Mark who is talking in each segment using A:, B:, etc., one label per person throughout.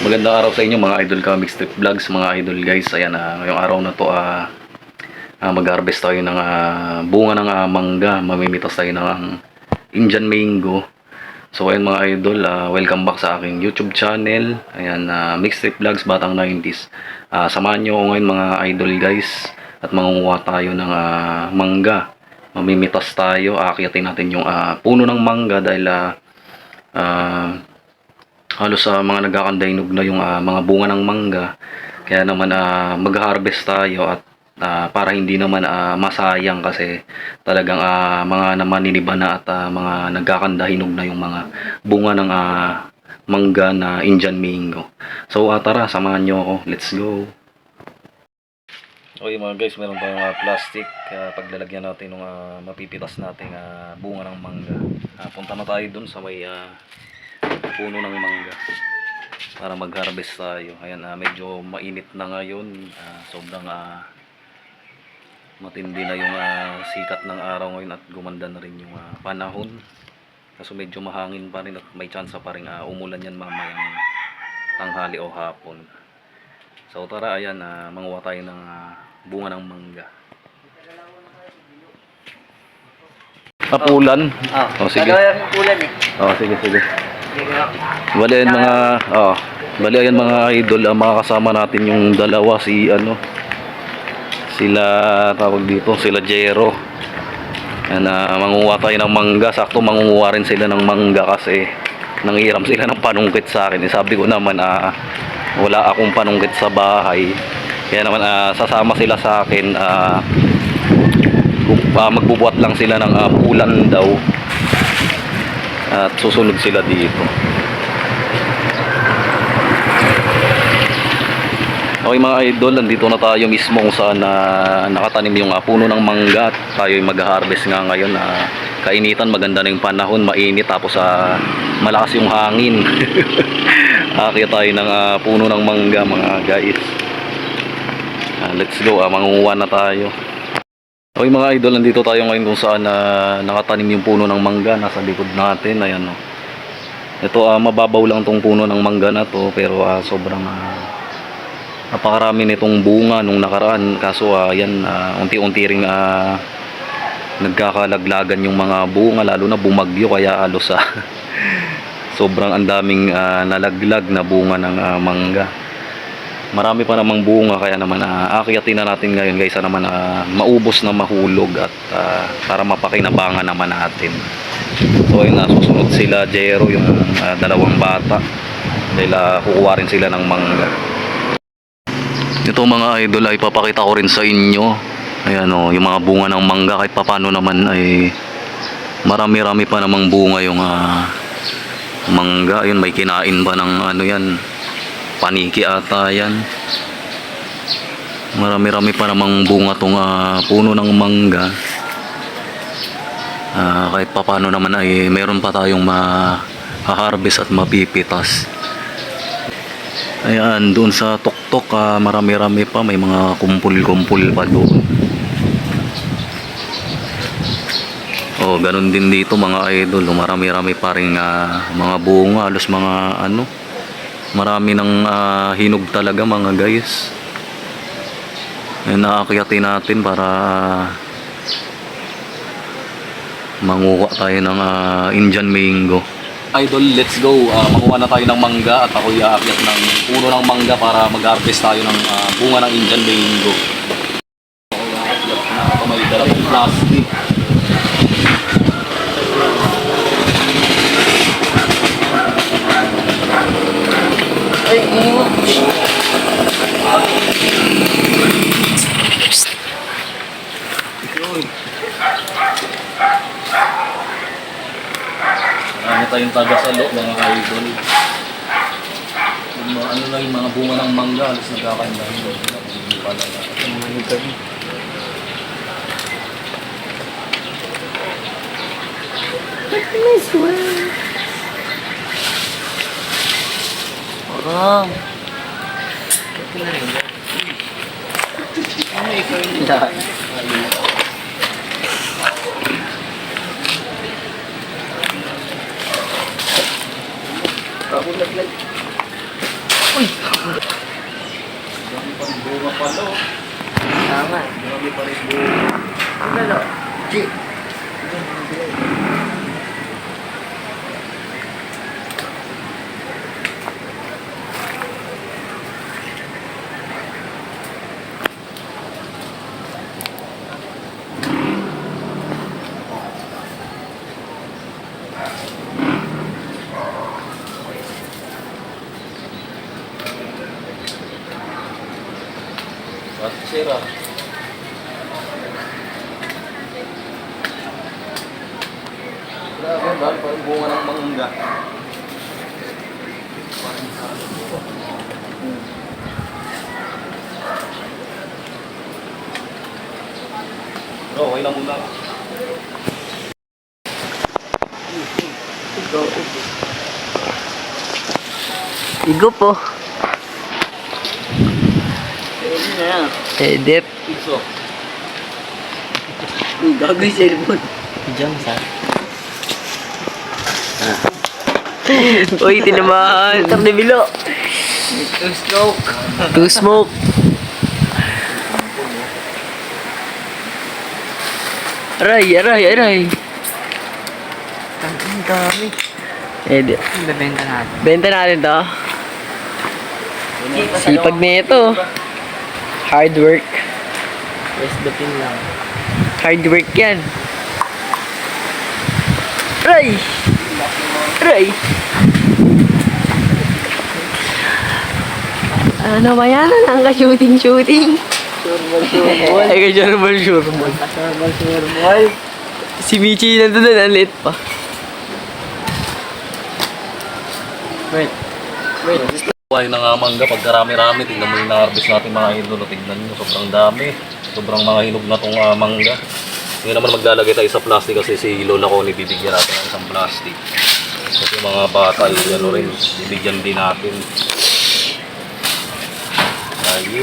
A: Magandang araw sa inyo mga idol comic strip vlogs, mga idol guys. Ayan, ah, ngayong araw na to ah ah, mag-harvest tayo ng ah, bunga ng ah, mangga. Mamimitas tayo ng Indian mango. So ayan mga idol, ah, welcome back sa aking YouTube channel. Ayan, uh, Mixed Strip Vlogs Batang 90s. Ah, samahan nyo ngayon mga idol guys at mangunguha tayo ng ah, mangga. Mamimitas tayo, aakyatin natin yung ah, puno ng mangga dahil ah, ah, halos sa mga nagkakandainog na yung ah, mga bunga ng mangga. Kaya naman ah, mag-harvest tayo at ah, para hindi naman ah, masayang kasi talagang ah, mga namaniniba na at ah, mga nagkakandahinog na yung mga bunga ng ah, mangga na Indian mango. So ah, tara, samahan nyo ako. Let's go! Okay mga guys, meron tayong ah, plastic ah, paglalagyan natin ng ah, mapipitas nating ah, bunga ng mangga. Ah, punta na tayo dun sa may ah, puno ng mangga para mag-harvest tayo. Ayan, ah, medyo mainit na ngayon. Ah, sobrang ah, matindi na yung ah, sikat ng araw ngayon at gumanda na rin yung ah, panahon. Kaso medyo mahangin pa rin at may chance pa rin ah, umulan yan mamayang tanghali o hapon. So tara, ayan, ah, manguha tayo ng ah, bunga ng mangga. Papulan?
B: Oh,
A: Oh, sige.
B: Dalawa yung kulan eh.
A: Oh, sige, sige. Bali ayan mga oh, bali ayan mga idol, ang mga kasama natin yung dalawa si ano sila tawag dito, sila Jero. Yan na mangunguha tayo ng mangga, sakto mangunguha rin sila ng mangga kasi nanghiram sila ng panungkit sa akin. Eh, sabi ko naman ah, wala akong panungkit sa bahay. Kaya naman ah, sasama sila sa akin ah, gu- ah, magbubuhat lang sila ng ah, pulan daw at susunod sila dito. Okay mga idol, nandito na tayo mismo kung saan na nakatanim yung ah, puno ng mangga at tayo mag-harvest nga ngayon. na kainitan, maganda na yung panahon, mainit tapos sa malakas yung hangin. Akya tayo ng ah, puno ng mangga mga guys. Ah, let's go, ah, mangunguha na tayo. Okay mga idol, nandito tayo ngayon kung saan na nakatanim yung puno ng mangga nasa likod natin. Ayan o. Ito ah, mababaw lang tong puno ng mangga na to pero ah, sobrang ah, napakarami nitong bunga nung nakaraan. Kaso ah, yan, ah, unti-unti ring ah, nagkakalaglagan yung mga bunga lalo na bumagyo kaya alos ah, sobrang ang daming ah, nalaglag na bunga ng ah, mangga marami pa namang bunga kaya naman uh, akyatin na natin ngayon guys na naman ah, maubos na mahulog at ah, para mapakinabangan naman natin. So ayun na susunod sila Jero yung ah, dalawang bata. Dahil ah, kukuha rin sila ng mangga. Ito mga idol ay papakita ko rin sa inyo. Ayan o yung mga bunga ng mangga kahit papano naman ay marami-rami pa namang bunga yung ah, mangga. Ayun may kinain pa ng ano yan paniki ata yan. Marami-rami pa namang bunga tong ah, puno ng mangga. Ah, kahit papano naman ay meron pa tayong ma-harvest at mapipitas. Ayan doon sa tuktok ah, marami-rami pa. May mga kumpul-kumpul pa doon. Oh, ganun din dito mga idol. Marami-rami pa rin ah, mga bunga, halos mga ano, marami ng ah, hinog talaga mga guys. Eh, naakyatin natin para manguha tayo ng ah, Indian mango. Idol let's go. Ah, manguha na tayo ng mangga at ako aakyat ng puno ng mangga para mag-harvest tayo ng ah, bunga ng Indian mango. Ako aakyat na ako may dalawang plastic tayong taga-salo, mga idol. Yung mga, ano lang yung mga bunga ng mangga, alas nagkakandahan doon. Hindi pa na
B: Parang. Ano ikaw yung Ako naglag. Uy!
A: Dami pa rin bunga pala oh.
B: Tama.
A: Dami pa rin bunga.
B: Ano lo? Chi.
A: At sira. Grabe, dami pa rin bunga ng mangga. Bro, okay lang muna.
B: Igo. Igo po. Pwede na yan. Edep.
A: Pizzo.
B: Uy, gago yung cellphone. Diyan, sa. Uy, tinamaan. Tar de bilo. Two smoke. Two smoke. Aray, aray, aray. Ang dami. Eh, di.
C: Bebenta natin.
B: Benta natin to. Sipag na ito. Hard work.
C: Yes, the pin lang.
B: Hard work yan. Aray! Aray! Ano ba yan? Ang ka-shooting-shooting.
C: Surbol,
B: Ay, ka-surbol, surbol.
C: Surbol, surbol.
B: Si Michi nandun doon, ang pa.
C: Wait. Wait.
A: Buhay na nga mangga, pag karami-rami, tingnan mo yung na-harvest natin mga idol, tingnan nyo, sobrang dami. Sobrang mga hinog na tong ah, mangga. Hindi naman maglalagay tayo sa plastic kasi si Lola ko ni bibigyan natin ng isang plastic. Kasi mga bata, yung ano rin, bibigyan din natin. Lagi.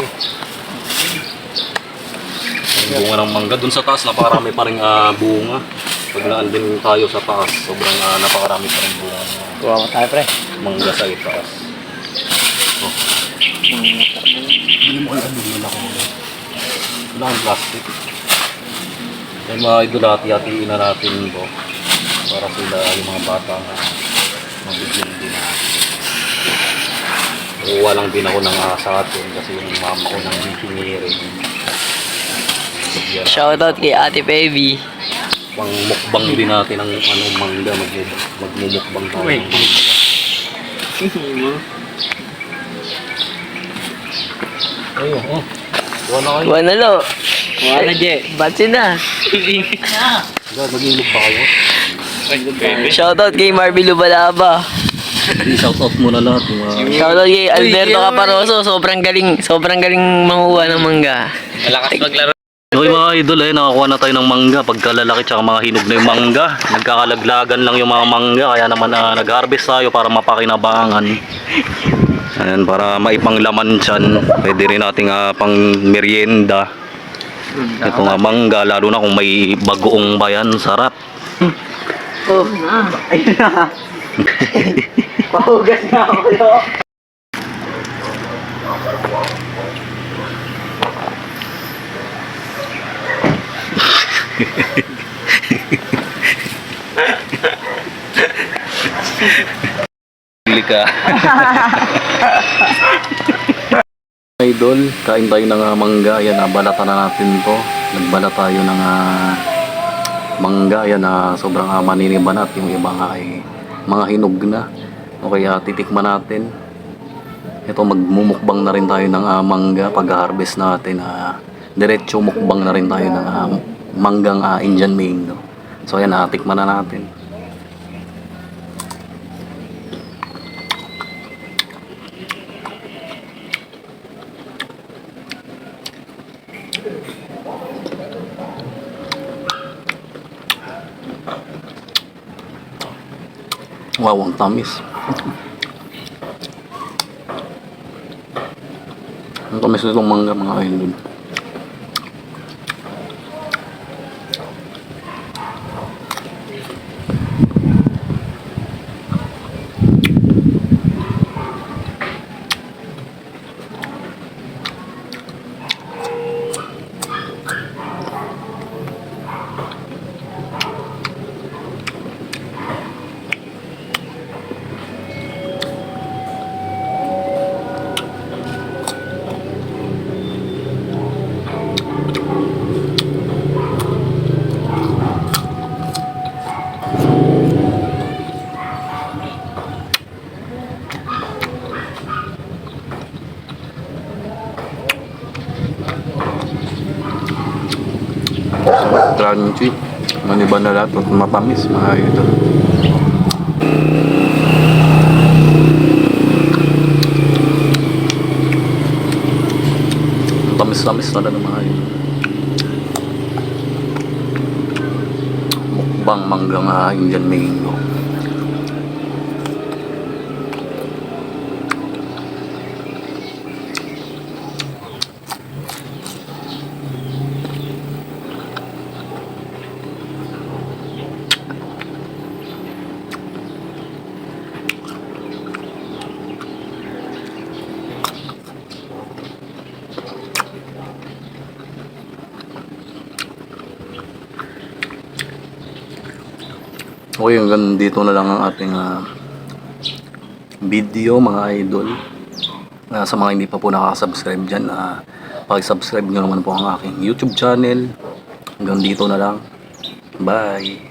A: Yung bunga ng mangga, dun sa taas, napakarami pa rin ah, bunga. Pag naan din tayo sa taas, sobrang ah, napakarami pa rin bunga ng
C: Kuha mo tayo, pre.
A: mangga sa itaas. Hindi mo alam yun ako. Wala ang plastic. Yung mga idol hati-hatiin na natin po. Para sila yung mga bata na mabigyan din natin. Kuha lang din ako ng asa atin kasi yung mama ko. Bigyan na-
B: Shoutout kay Ate Baby.
A: pang mukbang din natin ng ano mangga mag magmumukbang tayo.
C: Wait.
A: ng. Ayun, oh. Kuha na kayo.
B: Kuha na lo.
C: Kuha na, Je.
B: Batsi na.
A: Dad, mag-iinog pa kayo.
B: Shoutout kay Marby Lubalaba.
A: I-shoutout mo na lahat. Mga...
B: Shoutout kay Alberto Caparoso. Sobrang galing, sobrang galing manguha ng mangga.
C: Malakas maglaro.
A: Okay mga idol, eh, nakakuha na tayo ng mangga. Pagkalalaki tsaka mga hinog na yung mangga. Nagkakalaglagan lang yung mga mangga. Kaya naman ah, nag-harvest tayo para mapakinabangan. Ayan, para maipanglaman dyan. Pwede rin nating ah, pang merienda. Ito nga mangga, lalo na kung may bagoong bayan, sarap.
B: Oh, na. Ayun na. Pahugas na ako.
A: Pili ka. Idol, kain tayo ng ah, mangga. Yan, nabalata na natin to. Nagbala tayo ng ah, mangga. Yan, na sobrang uh, maniniban at yung iba nga ay mga hinog na. O kaya titikman natin. Ito, magmumukbang na rin tayo ng ah, mangga pag-harvest natin. Uh, diretso mukbang na rin tayo ng ah, manggang ah, Indian mango. So, yan, uh, tikman na natin. Wow, ang tamis. Ang tamis nitong mangga mga idol. Crunchy. Maniba na lahat at mapamis mga idol. Tamis-tamis na lang mga idol. Mukbang mangga nga Indian mango. Okay, hanggang dito na lang ang ating ah, video mga idol. Ah, sa mga hindi pa po nakaka-subscribe dyan, uh, pakisubscribe nyo naman po ang aking YouTube channel. Hanggang dito na lang. Bye!